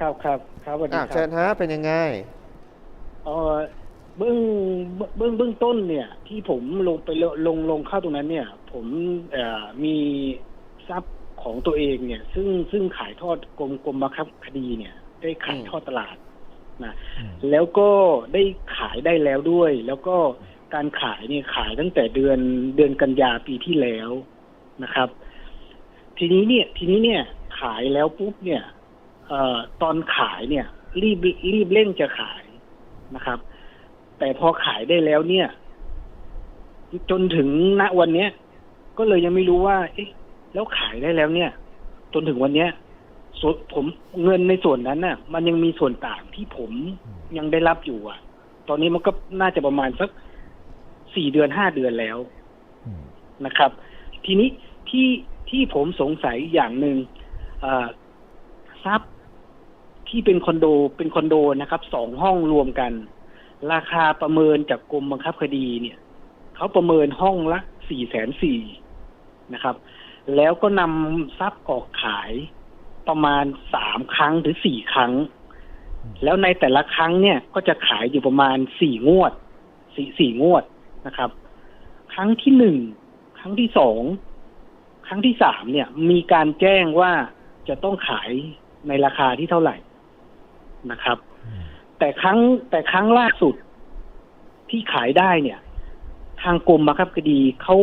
ครับครับครับสวัสดีอะคเชิรับญฮะเป็นยังไง เออเบื้องเบื้องเบื้องต้นเนี่ย ที่ผมลงไปลงลงลงเข้าตรงนั้นเนี่ย ผมเอ่อมีทรัพย์ของตัวเองเนี่ย ซึ่งซึ่งขายทอดกรมกรมบังคับคดีเนี่ย ได้ขายอืม ทอดตลาดนะแล้วก็ได้ขายได้แล้วด้วย แล้วก็การขายเนี่ยขายตั้งแต่เดือนเดือนกันยาปีที่แล้วนะครับ ทีนี้เนี่ย ทีนี้เนี่ยขายแล้วปุ๊บเนี่ย เอ่อตอนขายเนี่ย รีบรีบเร่งจะขายนะครับ แต่พอขายได้แล้วเนี่ย จนถึงณวันเนี้ยก็เลยยังไม่รู้ว่า เอ๊ะ แล้วขายได้แล้วเนี่ย จนถึงวันเนี้ยส่วนผมเงินในส่วนนั้นน่ะ มันยังมีส่วนต่างที่ผมยังได้รับอยู่อะ ตอนนี้มันก็น่าจะประมาณสักสี่เดือนห้าเดือนแล้วนะครับ ทีนี้ที่ที่ผมสงสัยอย่างหนึ่งเอ่อทรัพย์ ที่เป็นคอนโดเป็นคอนโดนะครับสองห้องรวมกัน ราคาประเมินจากกรมบังคับคดีเนี่ยเขาประเมินห้องละสี่แสนสี่นะครับ แล้วก็นำทรัพย์ออกขายประมาณสามครั้งหรือสี่ครั้ง แล้วในแต่ละครั้งเนี่ยก็จะขายอยู่ประมาณสี่งวดสี่สี่งวดนะครับ ครั้งที่หนึ่งครั้งที่สองครั้งที่สามเนี่ย มีการแจ้งว่าจะต้องขายในราคาที่เท่าไหร่ นะครับ แต่ครั้งแต่ครั้งล่าสุดที่ขายได้เนี่ย ทางกรมบังคับคดีเขา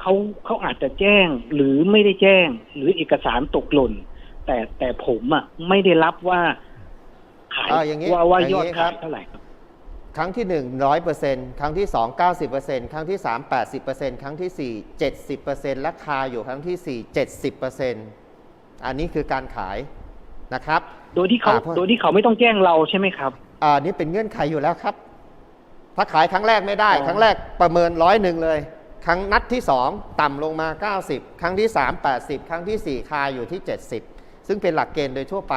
เขาเขาอาจจะแจ้งหรือไม่ได้แจ้ง หรือเอกสารตกหล่น แต่แต่ผมอะไม่ได้รับว่าขายอ่าอย่างนี้ว่าว่าอย่างยนี้อดครัขาบยเท่าไหร่ครับครั้งที่1 100%ครั้งที่ 2 90%ครั้งที่ 3 80%ครั้งที่ 4 70%และคาอยู่ครั้งที่ 4 70%อันนี้คือการขายนะครับ โดยที่เขาอ่าเพราะ โดยที่เขาไม่ต้องแจ้งเราใช่ไหมครับ อ่านี่เป็นเงื่อนไขอยู่แล้วครับ ถ้าขายครั้งแรกไม่ได้ อ๋อ ครั้งแรกประเมินร้อยหนึ่งเลย ครั้งนัดที่ 2 ต่ำลงมา 90 ครั้งที่ 3 80 ครั้งทีสี่4 คาอยู่ที่ 70 ซึ่งเป็นหลักเกณฑ์โดยทั่วไป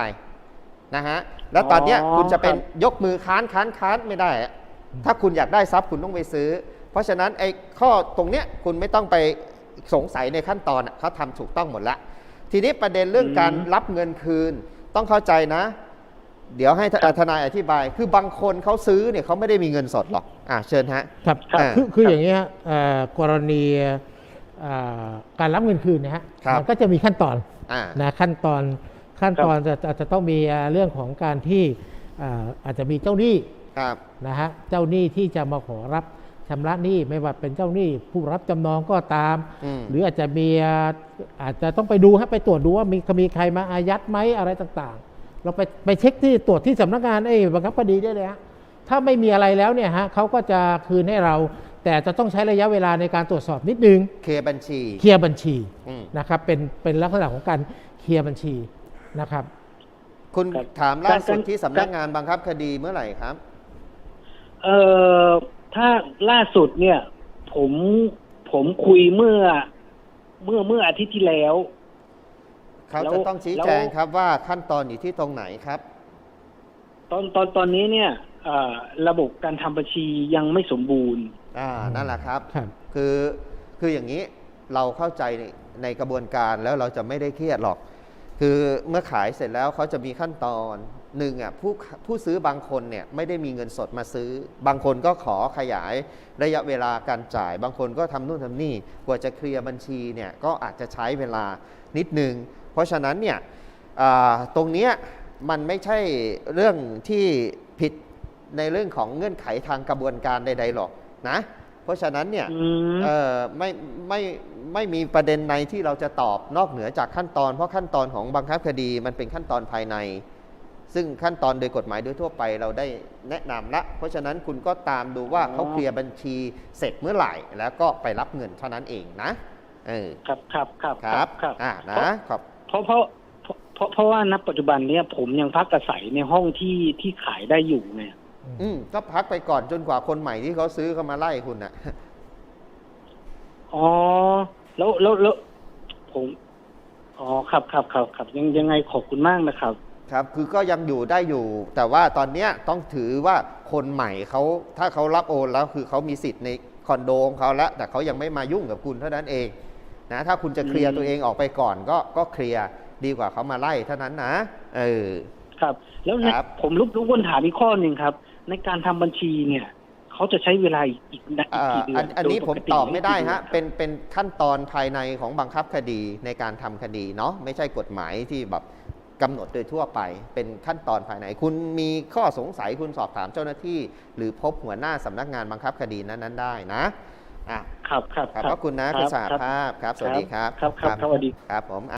นะฮะ แล้วตอนเนี้ยอ๋อคุณจะเป็นครับยกมือค้านค้านค้านไม่ได้อะถ้าคุณอยากได้ทรัพย์คุณต้องไปซื้อ เพราะฉะนั้นไอ้ข้อตรงเนี้ยคุณไม่ต้องไปสงสัยในขั้นตอนอะเขาทำถูกต้องหมดแล้วทีนี้ประเด็นเรื่องการรับเงินคืน ต้องเข้าใจนะ เดี๋ยวให้ททนายอธิบาย คือบางคนเขาซื้อเนี่ยเขาไม่ได้มีเงินสดหรอกอ่าเชิญฮะครับครับคือคือครับอย่างนี้ฮะเอ่อกรณีเอ่อการรับเงินคืนเนะฮะครับมัก็จะมีขั้นตอนอ่านะขั้นตอนขั้นตอนจะจะจะต้องมีเรื่องของการที่เอ่ออาจจะมีเจ้าหนี้ครับนะฮะเจ้าหนี้ที่จะมาขอรับ ชำระหนี้ไม่ว่าเป็นเจ้าหนี้ผู้รับจำนองก็ตามอืมหรืออาจจะมีเอ่ออาจจะต้องไปดูฮะไปตรวจดูว่ามีมีใครมาอายัดไหมอะไรต่างๆ เราไปไปเช็คที่ตรวจที่สำนักงานไอ้บังคับคดีได้เลยฮะถ้าไม่มีอะไรแล้วเนี่ยฮะเขาก็จะคืนให้เรา แต่จะต้องใช้ระยะเวลาในการตรวจสอบนิดนึงเคลียร์บัญชี เคลียร์บัญชีอืมนะครับเป็นเป็นลักษณะของการเคลียร์บัญชีนะครับ คุณครับถามล่าสุดการที่สำนักงานบังคับคดีเมื่อไหร่ครับ เอ่อ ถ้าล่าสุดเนี่ย ผมผมคุยเมื่อ เมื่อเมื่ออาทิตย์ที่แล้ว เขาแล้วจะต้องชี้แล้วแจงครับว่าขั้นตอนอยู่ที่ตรงไหนครับ ตอนตอนตอนนี้เนี่ยเอ่อระบบการทำบัญชียังไม่สมบูรณ์ อ่านั่นแหละครับครับคือคืออย่างนี้เราเข้าใจในในกระบวนการแล้วเราจะไม่ได้เครียดหรอก คือเมื่อขายเสร็จแล้วเขาจะมีขั้นตอนหนึ่งอะผู้ผู้ซื้อบางคนเนี่ยไม่ได้มีเงินสดมาซื้อ บางคนก็ขอขยายระยะเวลาการจ่าย บางคนก็ทำนู่นทำนี่กว่าจะเคลียร์บัญชีเนี่ยก็อาจจะใช้เวลานิดนึง เพราะฉะนั้นเนี่ยตรงเนี้ยมันไม่ใช่เรื่องที่ผิดในเรื่องของเงื่อนไขทางกระบวนการใดๆหรอกนะ เพราะฉะนั้นเนี่ยอืมเอ่อไม่ไม่ไม่มีประเด็นในที่เราจะตอบนอกเหนือจากขั้นตอนเพราะขั้นตอนของบังคับคดีมันเป็นขั้นตอนภายใน ซึ่งขั้นตอนโดยกฎหมายโดยทั่วไปเราได้แนะนำละ เพราะฉะนั้นคุณก็ตามดูว่าอ๋อเขาเคลียร์บัญชีเสร็จเมื่อไหร่ แล้วก็ไปรับเงินเท่านั้นเองนะเออครับครับครับครับครับอ่านะขอบเพราะเพราะเพราะเพราะเพราะว่าณปัจจุบันเนี่ยผมยังพักอาศัยในห้องที่ที่ขายได้อยู่เนี่ย อืมก็พักไปก่อนจนกว่าคนใหม่ที่เขาซื้อเขามาไล่คุณนะอ๋อ แล้วแล้วแล้วผม อ๋อ ครับครับครับครับยังยังไงขอบคุณมากนะครับ ครับ คือก็ยังอยู่ได้อยู่ แต่ว่าตอนเนี้ยต้องถือว่าคนใหม่เขาถ้าเขารับโอนแล้วคือเขามีสิทธิ์ในคอนโดของเขาแล้ว แต่เขายังไม่มายุ่งกับคุณเท่านั้นเอง นะ ถ้าคุณจะเคลียร์อืมตัวเองออกไปก่อน ก็ก็เคลียร์ดีกว่าเขามาไล่เท่านั้นนะ เออ ครับ แล้วในครับ ผมรุบรุบวนถามอีกข้อหนึ่งครับ ในการทำบัญชีเนี่ยเขาจะใช้เวลาอีกอีกนะอีกเอ่อกี่เดืออันนอันนี้โดยผมกติตอบไม่ได้กี่เอนฮะครับเป็นเป็นขั้นตอนภายในของบังคับคดีในการทำคดีเนาะไม่ใช่กฎหมายที่แบบกำหนดโดยทั่วไป เป็นขั้นตอนภายใน คุณมีข้อสงสัยคุณสอบถามเจ้าหน้าที่ หรือพบหัวหน้าสำนักงานบังคับคดีนั้นๆได้นะอะครับครับขอบพระคุณนะคุณสหรับภาพครับ สวัสดีครับ ครับครับครับสวัสดีครับผม